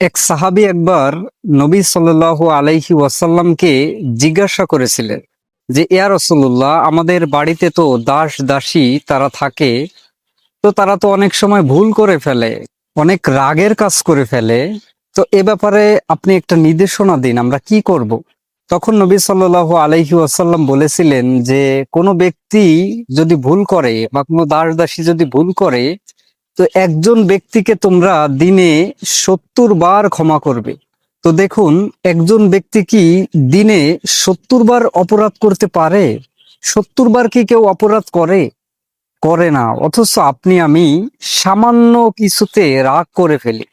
এক সাহাবী একবার নবী সাল্লাল্লাহু আলাইহি ওয়াসাল্লামকে জিজ্ঞাসা করেছিলেন যে, ইয়া রাসূলুল্লাহ, আমাদের বাড়িতে তো দাস দাসী তারা থাকে, তো তারা তো অনেক সময় ভুল করে ফেলে, অনেক রাগের কাজ করে ফেলে, তো এ ব্যাপারে আপনি একটা নির্দেশনা দিন, আমরা কি করব? তখন নবী সাল্লাল্লাহু আলাইহি ওয়াসাল্লাম বলেছিলেন যে, কোনো ব্যক্তি যদি ভুল করে বা কোনো দাস দাসী যদি ভুল করে তো একজন ব্যক্তিকে তোমরা দিনে সত্তর বার ক্ষমা করবে। তো দেখুন, একজন ব্যক্তি কি দিনে সত্তর বার অপরাধ করতে পারে? সত্তর বার কি কেউ অপরাধ করে? করে না। অথচ আপনি, আমি সামান্য কিছুতে রাগ করে ফেলি।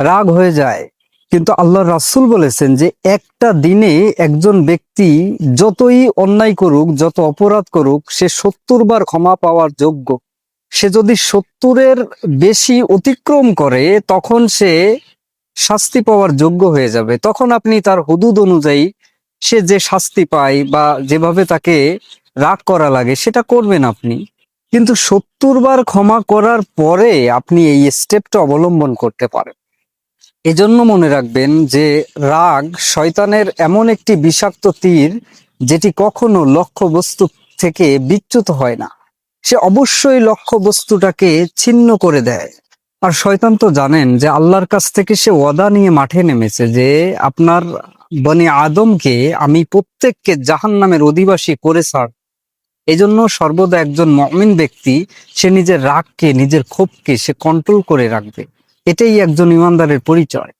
রাগ হয়ে যায়। কিন্তু আল্লাহ রাসূল বলেছেন যে, একটা দিনে একজন ব্যক্তি যতই অন্যায় করুক, যত অপরাধ করুক, সে সত্তর বার ক্ষমা পাওয়ার যোগ্য। সে যদি সত্তরের বেশি অতিক্রম করে, তখন সে শাস্তি পাওয়ার যোগ্য হয়ে যাবে। তখন আপনি তার হুদুদ অনুযায়ী সে যে শাস্তি পায় বা যেভাবে তাকে রাগ করা লাগে, সেটা করবেন আপনি। কিন্তু সত্তর বার ক্ষমা করার পরে আপনি এই স্টেপটা অবলম্বন করতে পারেন। এজন্য মনে রাখবেন যে রাগ শয়তানের এমন একটি বিষাক্ত তীর, যেটি কখনো লক্ষ্য বস্তু থেকে বিচ্যুত হয় না। সে অবশ্যই লক্ষ্য বস্তুটাকে ছিন্ন করে দেয়। আর শয়তান তো জানেন যে আল্লাহর কাছ থেকে সে ওয়াদা নিয়ে মাঠে নেমেছে যে আপনার বনি আদমকে আমি প্রত্যেককে জাহান নামের অধিবাসী করে ছাড়। এই জন্য সর্বদা একজন মমিন ব্যক্তি সে নিজের রাগকে, নিজের ক্ষোভকে সে কন্ট্রোল করে রাখবে। এটাই একজন ইমানদারের পরিচয়।